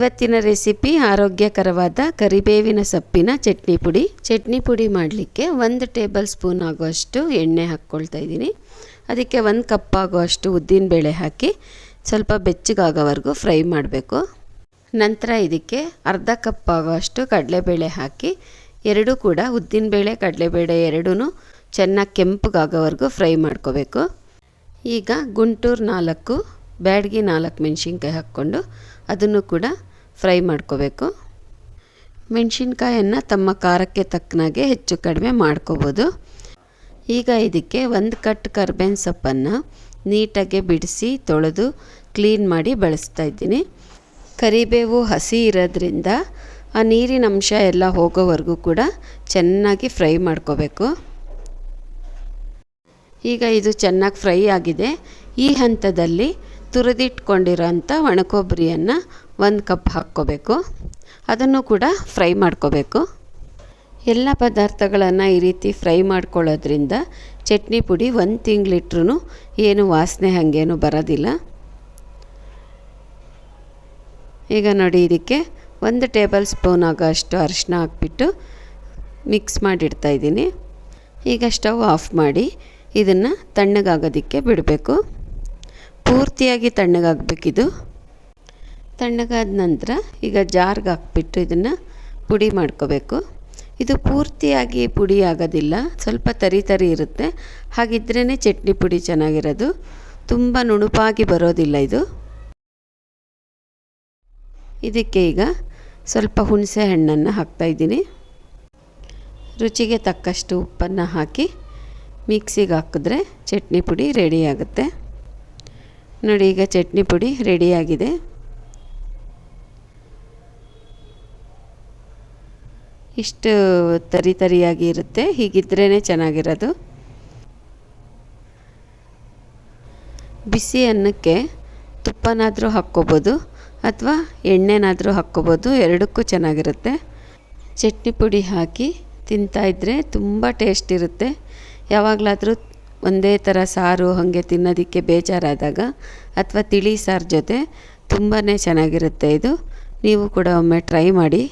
ಇವತ್ತಿನ ರೆಸಿಪಿ ಆರೋಗ್ಯಕರವಾದ ಕರಿಬೇವಿನ ಸೊಪ್ಪಿನ ಚಟ್ನಿ ಪುಡಿ. ಚಟ್ನಿ ಪುಡಿ ಮಾಡಲಿಕ್ಕೆ ಒಂದು ಟೇಬಲ್ ಸ್ಪೂನ್ ಆಗುವಷ್ಟು ಎಣ್ಣೆ ಹಾಕ್ಕೊಳ್ತಾ ಇದ್ದೀನಿ. ಅದಕ್ಕೆ ಒಂದು ಕಪ್ ಆಗುವಷ್ಟು ಉದ್ದಿನಬೇಳೆ ಹಾಕಿ ಸ್ವಲ್ಪ ಬೆಚ್ಚಗಾಗೋವರೆಗೂ ಫ್ರೈ ಮಾಡಬೇಕು. ನಂತರ ಇದಕ್ಕೆ ಅರ್ಧ ಕಪ್ ಆಗುವಷ್ಟು ಕಡಲೆಬೇಳೆ ಹಾಕಿ, ಎರಡೂ ಕೂಡ ಉದ್ದಿನಬೇಳೆ ಕಡಲೆಬೇಳೆ ಎರಡೂ ಚೆನ್ನಾಗಿ ಕೆಂಪಗಾಗೋವರೆಗೂ ಫ್ರೈ ಮಾಡ್ಕೋಬೇಕು. ಈಗ ಗುಂಟೂರು ನಾಲ್ಕು, ಬ್ಯಾಡ್ಗೆ ನಾಲ್ಕು ಮೆಣಸಿನ್ಕಾಯಿ ಹಾಕ್ಕೊಂಡು ಅದನ್ನು ಕೂಡ ಫ್ರೈ ಮಾಡ್ಕೋಬೇಕು. ಮೆಣಸಿನ್ಕಾಯನ್ನು ತಮ್ಮ ಖಾರಕ್ಕೆ ತಕ್ಕನಾಗೆ ಹೆಚ್ಚು ಕಡಿಮೆ ಮಾಡ್ಕೋಬೋದು. ಈಗ ಇದಕ್ಕೆ ಒಂದು ಕಟ್ ಕರ್ಬೇವಿನ ಸೊಪ್ಪನ್ನು ನೀಟಾಗಿ ಬಿಡಿಸಿ ತೊಳೆದು ಕ್ಲೀನ್ ಮಾಡಿ ಬಳಸ್ತಾ ಇದ್ದೀನಿ. ಕರಿಬೇವು ಹಸಿ ಇರೋದ್ರಿಂದ ಆ ನೀರಿನ ಅಂಶ ಎಲ್ಲ ಹೋಗೋವರೆಗೂ ಕೂಡ ಚೆನ್ನಾಗಿ ಫ್ರೈ ಮಾಡ್ಕೋಬೇಕು. ಈಗ ಇದು ಚೆನ್ನಾಗಿ ಫ್ರೈ ಆಗಿದೆ. ಈ ಹಂತದಲ್ಲಿ ತುರಿದಿಟ್ಕೊಂಡಿರೋಂಥ ಒಣಕೊಬ್ಬರಿಯನ್ನು ಒಂದು ಕಪ್ ಹಾಕ್ಕೋಬೇಕು. ಅದನ್ನು ಕೂಡ ಫ್ರೈ ಮಾಡ್ಕೋಬೇಕು. ಎಲ್ಲ ಪದಾರ್ಥಗಳನ್ನು ಈ ರೀತಿ ಫ್ರೈ ಮಾಡ್ಕೊಳ್ಳೋದ್ರಿಂದ ಚಟ್ನಿ ಪುಡಿ ಒಂದು ತಿಂಗಳಿಟ್ರೂ ಏನು ವಾಸನೆ ಹಾಗೇನು ಬರೋದಿಲ್ಲ. ಈಗ ನೋಡಿ ಇದಕ್ಕೆ ಒಂದು ಟೇಬಲ್ ಸ್ಪೂನ್ ಆಗೋಷ್ಟು ಅರಿಶಿನ ಹಾಕ್ಬಿಟ್ಟು ಮಿಕ್ಸ್ ಮಾಡಿಡ್ತಾ ಇದ್ದೀನಿ. ಈಗ ಸ್ಟವ್ ಆಫ್ ಮಾಡಿ ಇದನ್ನು ತಣ್ಣಗಾಗೋದಕ್ಕೆ ಬಿಡಬೇಕು. ಪೂರ್ತಿಯಾಗಿ ತಣ್ಣಗಾಗಬೇಕಿದು. ತಣ್ಣಗಾದ ನಂತರ ಈಗ ಜಾರ್ಗೆ ಹಾಕ್ಬಿಟ್ಟು ಇದನ್ನು ಪುಡಿ ಮಾಡ್ಕೋಬೇಕು. ಇದು ಪೂರ್ತಿಯಾಗಿ ಪುಡಿ ಆಗೋದಿಲ್ಲ, ಸ್ವಲ್ಪ ತರಿ ತರಿ ಇರುತ್ತೆ. ಹಾಗಿದ್ರೇ ಚಟ್ನಿ ಪುಡಿ ಚೆನ್ನಾಗಿರೋದು. ತುಂಬ ನುಣುಪಾಗಿ ಬರೋದಿಲ್ಲ ಇದು. ಇದಕ್ಕೆ ಈಗ ಸ್ವಲ್ಪ ಹುಣಸೆ ಹಣ್ಣನ್ನು ಹಾಕ್ತಾಯಿದ್ದೀನಿ ರುಚಿಗೆ ತಕ್ಕಷ್ಟು ಉಪ್ಪನ್ನು ಹಾಕಿ ಮಿಕ್ಸಿಗೆ ಹಾಕಿದ್ರೆ ಚಟ್ನಿ ಪುಡಿ ರೆಡಿ ಆಗುತ್ತೆ. ನೋಡಿ, ಈಗ ಚಟ್ನಿ ಪುಡಿ ರೆಡಿಯಾಗಿದೆ. ಇಷ್ಟು ತರಿ ತರಿಯಾಗಿ ಇರುತ್ತೆ ಹೀಗಿದ್ರೇ ಚೆನ್ನಾಗಿರೋದು. ಬಿಸಿ ಅನ್ನಕ್ಕೆ ತುಪ್ಪನಾದರೂ ಹಾಕ್ಕೋಬೋದು, ಅಥವಾ ಎಣ್ಣೆನಾದರೂ ಹಾಕ್ಕೋಬೋದು, ಎರಡಕ್ಕೂ ಚೆನ್ನಾಗಿರುತ್ತೆ. ಚಟ್ನಿ ಪುಡಿ ಹಾಕಿ ತಿಂತಾಯಿದ್ರೆ ತುಂಬ ಟೇಸ್ಟ್ ಇರುತ್ತೆ. ಯಾವಾಗಲಾದರೂ ಒಂದೇ ಥರ ಸಾರು ಹಾಗೆ ತಿನ್ನೋದಕ್ಕೆ ಬೇಜಾರಾದಾಗ ಅಥವಾ ತಿಳಿ ಸಾರು ಜೊತೆ ತುಂಬಾ ಚೆನ್ನಾಗಿರುತ್ತೆ ಇದು. ನೀವು ಕೂಡ ಒಮ್ಮೆ ಟ್ರೈ ಮಾಡಿ.